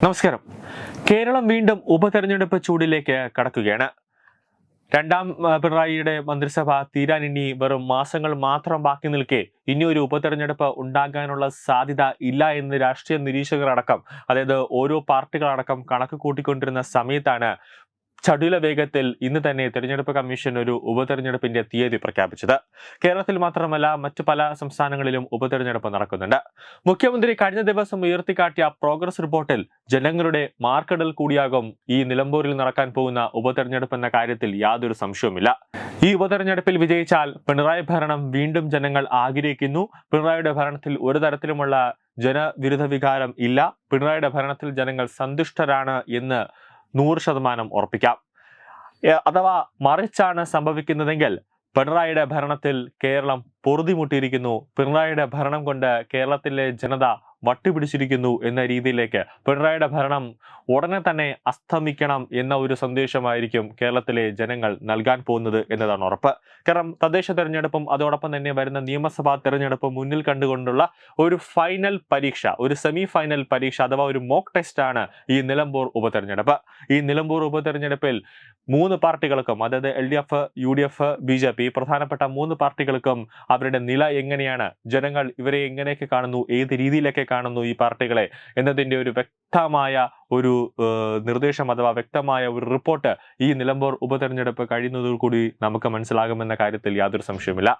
നമസ്കാരം. കേരളം വീണ്ടും ഉപതെരഞ്ഞെടുപ്പ് ചൂടിലേക്ക് കടക്കുകയാണ്. രണ്ടാം പിണറായിയുടെ മന്ത്രിസഭ തീരാൻ ഇനി വെറും മാസങ്ങൾ മാത്രം ബാക്കി നിൽക്കെ ഇനിയൊരു ഉപതെരഞ്ഞെടുപ്പ് ഉണ്ടാകാനുള്ള സാധ്യത ഇല്ല എന്ന് രാഷ്ട്രീയ നിരീക്ഷകർ അടക്കം അതായത് ഓരോ പാർട്ടികളടക്കം കണക്ക് കൂട്ടിക്കൊണ്ടിരുന്ന സമയത്താണ് ചടുല വേഗത്തിൽ ഇന്ന് തന്നെ തെരഞ്ഞെടുപ്പ് കമ്മീഷൻ ഒരു ഉപതെരഞ്ഞെടുപ്പിന്റെ തീയതി പ്രഖ്യാപിച്ചത്. കേരളത്തിൽ മാത്രമല്ല മറ്റു പല സംസ്ഥാനങ്ങളിലും ഉപതെരഞ്ഞെടുപ്പ് നടക്കുന്നുണ്ട്. മുഖ്യമന്ത്രി കഴിഞ്ഞ ദിവസം ഉയർത്തിക്കാട്ടിയ പ്രോഗ്രസ് റിപ്പോർട്ടിൽ ജനങ്ങളുടെ മാർക്കിടൽ കൂടിയാകും ഈ നിലമ്പൂരിൽ നടക്കാൻ പോകുന്ന ഉപതെരഞ്ഞെടുപ്പ് എന്ന കാര്യത്തിൽ യാതൊരു സംശയവുമില്ല. ഈ ഉപതെരഞ്ഞെടുപ്പിൽ വിജയിച്ചാൽ പിണറായി ഭരണം വീണ്ടും ജനങ്ങൾ ആഗ്രഹിക്കുന്നു. പിണറായിയുടെ ഭരണത്തിൽ ഒരു തരത്തിലുമുള്ള ജനവിരുദ്ധ വികാരം ഇല്ല. പിണറായിയുടെ ഭരണത്തിൽ ജനങ്ങൾ സന്തുഷ്ടരാണ് എന്ന് നൂറ് ശതമാനം ഉറപ്പിക്കാം. അഥവാ മറിച്ചാണ് സംഭവിക്കുന്നതെങ്കിൽ പിണറായിയുടെ ഭരണത്തിൽ കേരളം പൊറുതിമുട്ടിയിരിക്കുന്നു. പിണറായിയുടെ ഭരണം കൊണ്ട് കേരളത്തിലെ ജനത വട്ടുപിടിച്ചിരിക്കുന്നു എന്ന രീതിയിലേക്ക് പിണറായിയുടെ ഭരണം ഉടനെ തന്നെ അസ്തമിക്കണം എന്ന ഒരു സന്ദേശമായിരിക്കും കേരളത്തിലെ ജനങ്ങൾ നൽകാൻ പോകുന്നത് എന്നതാണ് ഉറപ്പ്. കാരണം തദ്ദേശ തെരഞ്ഞെടുപ്പും അതോടൊപ്പം തന്നെ വരുന്ന നിയമസഭാ തെരഞ്ഞെടുപ്പും മുന്നിൽ കണ്ടുകൊണ്ടുള്ള ഒരു ഫൈനൽ പരീക്ഷ ഒരു സെമി ഫൈനൽ പരീക്ഷ അഥവാ ഒരു മോക്ക് ടെസ്റ്റ് ആണ് ഈ നിലമ്പൂർ ഉപതെരഞ്ഞെടുപ്പ്. ഈ നിലമ്പൂർ ഉപതെരഞ്ഞെടുപ്പിൽ മൂന്ന് പാർട്ടികൾക്കും അതായത് L D F U D F B J P പ്രധാനപ്പെട്ട മൂന്ന് പാർട്ടികൾക്കും അവരുടെ നില എങ്ങനെയാണ് ജനങ്ങൾ ഇവരെ എങ്ങനെയൊക്കെ കാണുന്നു ഏത് രീതിയിലൊക്കെ കാണുന്നു ഈ പാർട്ടികളെ. എന്നതിന്റെ ഒരു വ്യക്തമായ ഒരു നിർദ്ദേശം അഥവാ വ്യക്തമായ ഒരു റിപ്പോർട്ട് ഈ നിലമ്പൂർ ഉപതെരഞ്ഞെടുപ്പ് കഴിയുന്നതിൽ കൂടി നമുക്ക് മനസ്സിലാകുമെന്ന കാര്യത്തിൽ യാതൊരു സംശയമില്ല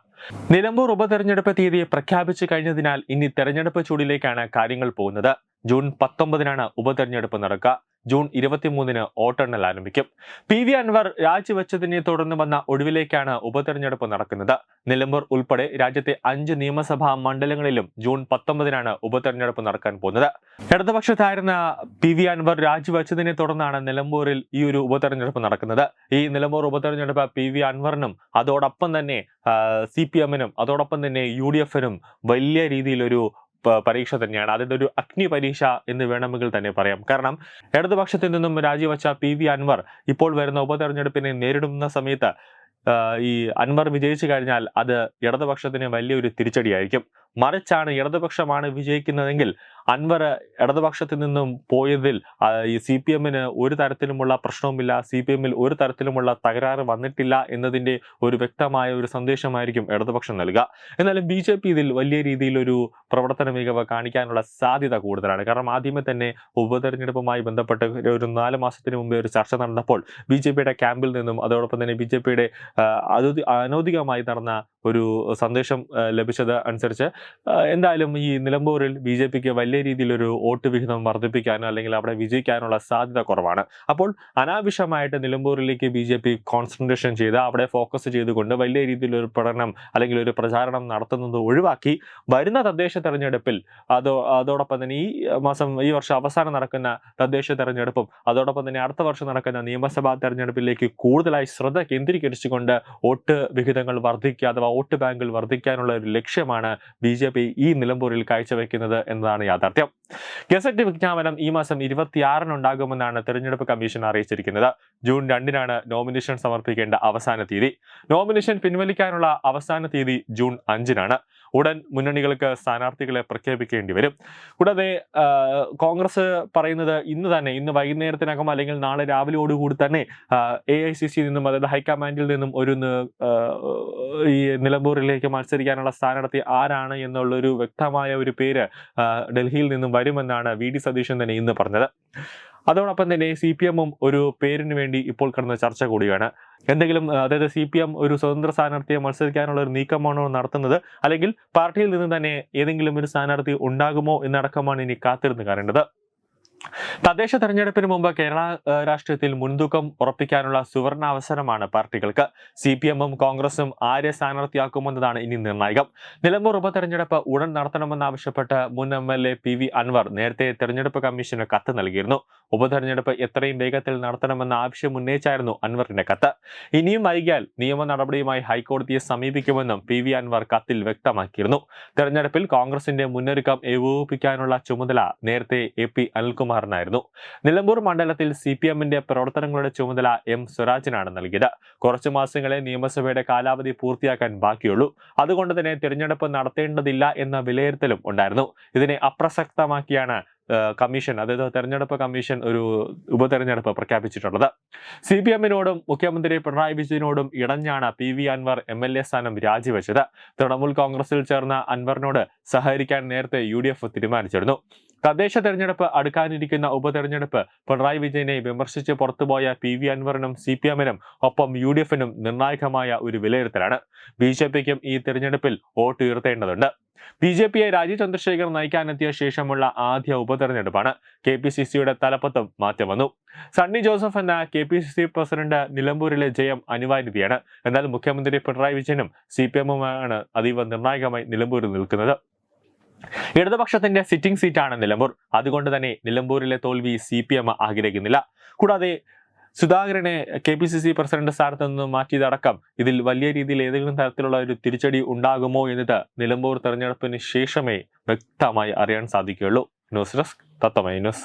നിലമ്പൂർ ഉപതെരഞ്ഞെടുപ്പ് തീയതി പ്രഖ്യാപിച്ചു കഴിഞ്ഞതിനാൽ ഇനി തെരഞ്ഞെടുപ്പ് ചൂടിലേക്കാണ് കാര്യങ്ങൾ പോകുന്നത്. ജൂൺ പത്തൊമ്പതിനാണ് ഉപതെരഞ്ഞെടുപ്പ് നടക്കുക. ജൂൺ ഇരുപത്തിമൂന്നിന് വോട്ടെണ്ണൽ ആരംഭിക്കും. പി വി അൻവർ രാജിവെച്ചതിനെ തുടർന്ന് വന്ന ഒടുവിലേക്കാണ് ഉപതെരഞ്ഞെടുപ്പ് നടക്കുന്നത്. നിലമ്പൂർ ഉൾപ്പെടെ രാജ്യത്തെ അഞ്ച് നിയമസഭാ മണ്ഡലങ്ങളിലും ജൂൺ പത്തൊമ്പതിനാണ് ഉപതെരഞ്ഞെടുപ്പ് നടക്കാൻ പോകുന്നത്. ഇടതുപക്ഷത്തായിരുന്ന പി വി അൻവർ രാജിവെച്ചതിനെ തുടർന്നാണ് നിലമ്പൂരിൽ ഈ ഒരു ഉപതെരഞ്ഞെടുപ്പ് നടക്കുന്നത്. ഈ നിലമ്പൂർ ഉപതെരഞ്ഞെടുപ്പ് പി വി അൻവറിനും അതോടൊപ്പം തന്നെ സി പി എമ്മിനും അതോടൊപ്പം തന്നെ യു ഡി എഫിനും വലിയ രീതിയിലൊരു പരീക്ഷ തന്നെയാണ്. അതിന്റെ ഒരു അഗ്നി പരീക്ഷ എന്ന് വേണമെങ്കിൽ തന്നെ പറയാം. കാരണം ഇടതുപക്ഷത്തിൽ നിന്നും രാജിവെച്ച പി വി അൻവർ ഇപ്പോൾ വരുന്ന ഉപതെരഞ്ഞെടുപ്പിനെ നേരിടുന്ന സമയത്ത് ഈ അൻവർ വിജയിച്ചു കഴിഞ്ഞാൽ അത് ഇടതുപക്ഷത്തിന് വലിയൊരു തിരിച്ചടിയായിരിക്കും. മറിച്ചാണ് ഇടതുപക്ഷമാണ് വിജയിക്കുന്നതെങ്കിൽ അൻവർ ഇടതുപക്ഷത്തിൽ നിന്നും പോയതിൽ ഈ സി പി എമ്മിന് ഒരു തരത്തിലുമുള്ള പ്രശ്നവുമില്ല സി പി എമ്മിൽ ഒരു തരത്തിലുമുള്ള തകരാറ് വന്നിട്ടില്ല എന്നതിന്റെ ഒരു വ്യക്തമായ ഒരു സന്ദേശമായിരിക്കും ഇടതുപക്ഷം നൽകുക. എന്നാലും ബി ജെ പി ഇതിൽ വലിയ രീതിയിലൊരു പ്രവർത്തന മികവ് കാണിക്കാനുള്ള സാധ്യത കൂടുതലാണ്. കാരണം ആദ്യമേ തന്നെ ഉപതെരഞ്ഞെടുപ്പുമായി ബന്ധപ്പെട്ട് ഒരു- നാല് മാസത്തിന് മുമ്പേ ഒരു ചർച്ച നടന്നപ്പോൾ ബി ജെ പിയുടെ ക്യാമ്പിൽ നിന്നും അതോടൊപ്പം തന്നെ ബി ജെ പിയുടെ അനൗദികമായി നടന്ന ഒരു സന്ദേശം ലഭിച്ചത് അനുസരിച്ച് എന്തായാലും ഈ നിലമ്പൂരിൽ ബി ജെ പിക്ക് വലിയ രീതിയിലൊരു വോട്ട് വിഹിതം വർദ്ധിപ്പിക്കാനോ അല്ലെങ്കിൽ അവിടെ വിജയിക്കാനുള്ള സാധ്യത കുറവാണ്. അപ്പോൾ അനാവശ്യമായിട്ട് നിലമ്പൂരിലേക്ക് ബി ജെ പി കോൺസെൻട്രേഷൻ ചെയ്ത് അവിടെ ഫോക്കസ് ചെയ്തുകൊണ്ട് വലിയ രീതിയിലൊരു പഠനം അല്ലെങ്കിൽ ഒരു പ്രചാരണം നടത്തുന്നത് ഒഴിവാക്കി വരുന്ന തദ്ദേശ തെരഞ്ഞെടുപ്പിൽ അതോ അതോടൊപ്പം തന്നെ ഈ മാസം ഈ വർഷം അവസാനം നടക്കുന്ന തദ്ദേശ തെരഞ്ഞെടുപ്പും അതോടൊപ്പം തന്നെ അടുത്ത വർഷം നടക്കുന്ന നിയമസഭാ തെരഞ്ഞെടുപ്പിലേക്ക് കൂടുതലായി ശ്രദ്ധ കേന്ദ്രീകരിച്ചുകൊണ്ട് വോട്ട് വിഹിതങ്ങൾ വർദ്ധിക്കുക അഥവാ വോട്ട് ബാങ്കിൽ വർദ്ധിക്കാനുള്ള ഒരു ലക്ഷ്യമാണ് ബി ജെ പി ഈ നിലമ്പൂരിൽ കാഴ്ചവെക്കുന്നത് എന്നതാണ് യാഥാർത്ഥ്യം. ഗസറ്റ് വിജ്ഞാപനം ഈ മാസം ഇരുപത്തിയാറിന് ഉണ്ടാകുമെന്നാണ് തെരഞ്ഞെടുപ്പ് കമ്മീഷൻ അറിയിച്ചിരിക്കുന്നത്. ജൂൺ രണ്ടിനാണ് നോമിനേഷൻ സമർപ്പിക്കേണ്ട അവസാന തീയതി. നോമിനേഷൻ പിൻവലിക്കാനുള്ള അവസാന തീയതി ജൂൺ അഞ്ചിനാണ്. ഉടൻ മുന്നണികൾക്ക് സ്ഥാനാർത്ഥികളെ പ്രഖ്യാപിക്കേണ്ടി വരും. കൂടാതെ കോൺഗ്രസ് പറയുന്നത് ഇന്ന് തന്നെ ഇന്ന് വൈകുന്നേരത്തിനകം അല്ലെങ്കിൽ നാളെ രാവിലെയോടുകൂടി തന്നെ എ ഐ സി സി നിന്നും അതായത് ഹൈക്കമാൻഡിൽ നിന്നും ഒരു ഈ നിലമ്പൂരിലേക്ക് മത്സരിക്കാനുള്ള സ്ഥാനാർത്ഥി ആരാണ് എന്നുള്ളൊരു വ്യക്തമായ ഒരു പേര് ഡൽഹിയിൽ നിന്നും വരുമെന്നാണ് വി. ഡി. സതീശൻ തന്നെ ഇന്ന് പറഞ്ഞത്. അതോടൊപ്പം തന്നെ സി പി എമ്മും ഒരു പേരിന് വേണ്ടി ഇപ്പോൾ കിടന്ന ചർച്ച കൂടിയാണ്. എന്തെങ്കിലും അതായത് സി പി എം ഒരു സ്വതന്ത്ര സ്ഥാനാർത്ഥിയെ മത്സരിക്കാനുള്ള ഒരു നീക്കമാണോ നടത്തുന്നത്? അല്ലെങ്കിൽ പാർട്ടിയിൽ നിന്ന് തന്നെ ഏതെങ്കിലും ഒരു സ്ഥാനാർത്ഥി ഉണ്ടാകുമോ എന്നടക്കമാണ് ഇനി കാത്തിരുന്ന് കാണേണ്ടത്. തദ്ദേശ തെരഞ്ഞെടുപ്പിന് മുമ്പ് കേരള രാഷ്ട്രീയത്തിൽ മുൻതൂക്കം ഉറപ്പിക്കാനുള്ള സുവർണ അവസരമാണ് പാർട്ടികൾക്ക്. സി പി എമ്മും കോൺഗ്രസും ആരെ സ്ഥാനാർത്ഥിയാക്കുമെന്നതാണ് ഇനി നിർണായകം. നിലമ്പൂർ ഉപതെരഞ്ഞെടുപ്പ് ഉടൻ നടത്തണമെന്നാവശ്യപ്പെട്ട് മുൻ M L A P V Anvar നേരത്തെ തെരഞ്ഞെടുപ്പ് കമ്മീഷന് കത്ത് നൽകിയിരുന്നു. ഉപതെരഞ്ഞെടുപ്പ് എത്രയും വേഗത്തിൽ നടത്തണമെന്ന ആവശ്യം ഉന്നയിച്ചായിരുന്നു അൻവറിന്റെ കത്ത്. ഇനിയും വൈകിയാൽ നിയമ നടപടിയുമായി ഹൈക്കോടതിയെ സമീപിക്കുമെന്നും പി വി അൻവർ കത്തിൽ വ്യക്തമാക്കിയിരുന്നു. തെരഞ്ഞെടുപ്പിൽ കോൺഗ്രസിന്റെ മുന്നൊരുക്കം ഏകോപിപ്പിക്കാനുള്ള ചുമതല നേരത്തെ എ പി അനിൽകുമാറിനായിരുന്നു നിലമ്പൂർ മണ്ഡലത്തിൽ സി പി എമ്മിന്റെ പ്രവർത്തനങ്ങളുടെ ചുമതല എം സ്വരാജിനാണ് നൽകിയത്. കുറച്ചു മാസങ്ങളെ നിയമസഭയുടെ കാലാവധി പൂർത്തിയാക്കാൻ ബാക്കിയുള്ളൂ. അതുകൊണ്ട് തന്നെ തിരഞ്ഞെടുപ്പ് നടത്തേണ്ടതില്ല എന്ന വിലയിരുത്തലും ഉണ്ടായിരുന്നു. ഇതിനെ അപ്രസക്തമാക്കിയാണ് കമ്മീഷൻ അതായത് തെരഞ്ഞെടുപ്പ് കമ്മീഷൻ ഒരു ഉപതെരഞ്ഞെടുപ്പ് പ്രഖ്യാപിച്ചിട്ടുള്ളത്. സി പി എമ്മിനോടും മുഖ്യമന്ത്രി പിണറായി വിജയനോടും ഇടഞ്ഞാണ് P V Anvar M L A സ്ഥാനം രാജിവെച്ചത്. തൃണമൂൽ കോൺഗ്രസിൽ ചേർന്ന അൻവറിനോട് സഹകരിക്കാൻ നേരത്തെ യു ഡി എഫ് തീരുമാനിച്ചിരുന്നു. തദ്ദേശ തെരഞ്ഞെടുപ്പ് അടുക്കാനിരിക്കുന്ന ഉപതെരഞ്ഞെടുപ്പ് പിണറായി വിജയനെ വിമർശിച്ച് പുറത്തുപോയ പി വി അൻവറിനും സി പി എമ്മിനും ഒപ്പം യു ഡി എഫിനും നിർണായകമായ ഒരു വിലയിരുത്തലാണ്. ബി ജെ പിക്കും ഈ തെരഞ്ഞെടുപ്പിൽ വോട്ട് ഉയർത്തേണ്ടതുണ്ട്. ബി ജെ പിയെ രാജീവ് ചന്ദ്രശേഖർ നയിക്കാനെത്തിയ ശേഷമുള്ള ആദ്യ ഉപതെരഞ്ഞെടുപ്പാണ് കെ പി സി സിയുടെ തലപ്പത്തും മാറ്റം വന്നു. സണ്ണി ജോസഫ് എന്ന K P C C president നിലമ്പൂരിലെ ജയം അനിവാര്യതയാണ്. എന്നാൽ മുഖ്യമന്ത്രി പിണറായി വിജയനും സി പി എമ്മുമാണ് അതീവ നിർണായകമായി നിലമ്പൂരിൽ നിൽക്കുന്നത്. ഇടതുപക്ഷത്തിന്റെ സിറ്റിംഗ് സീറ്റാണ് നിലമ്പൂർ. അതുകൊണ്ട് തന്നെ നിലമ്പൂരിലെ തോൽവി സി പി എം ആഗ്രഹിക്കുന്നില്ല. കൂടാതെ സുധാകരനെ K P C C president സ്ഥാനത്ത് നിന്ന് മാറ്റിയതടക്കം ഇതിൽ വലിയ രീതിയിൽ ഏതെങ്കിലും തരത്തിലുള്ള ഒരു തിരിച്ചടി ഉണ്ടാകുമോ എന്നത് നിലമ്പൂർ തെരഞ്ഞെടുപ്പിന് ശേഷമേ വ്യക്തമായി അറിയാൻ സാധിക്കുകയുള്ളൂ. ന്യൂസ് ഡെസ്ക് തത്തമൈ ന്യൂസ്.